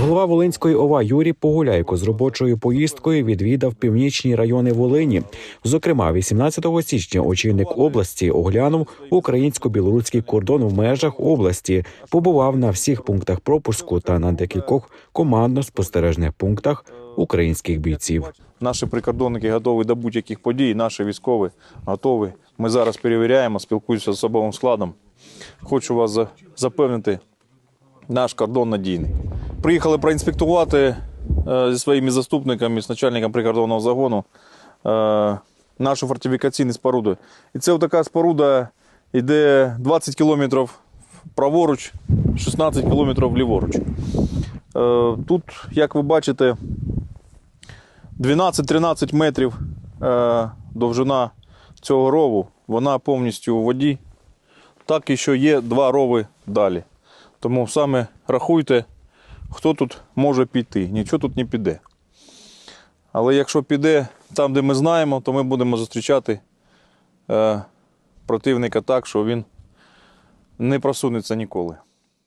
Голова Волинської ОВА Юрій Погуляйко з робочою поїздкою відвідав північні райони Волині. Зокрема, 18 січня очільник області оглянув українсько-білоруський кордон в межах області, побував на всіх пунктах пропуску та на декількох командно-спостережних пунктах українських бійців. Наші прикордонники готові до будь-яких подій, наші військові готові. Ми зараз перевіряємо, спілкуємося з особовим складом. Хочу вас запевнити, наш кордон надійний. Приїхали проінспектувати е, зі своїми заступниками, з начальником прикордонного загону е, нашу фортифікаційну споруду. І це така споруда йде 20 кілометрів праворуч, 16 кілометрів ліворуч. Е, Тут, як ви бачите, 12-13 метрів довжина цього рову, вона повністю у воді. Так і що є два рови далі. Тому саме рахуйте, хто тут може піти. Нічого тут не піде. Але якщо піде там, де ми знаємо, то ми будемо зустрічати е, противника так, що він не просунеться ніколи.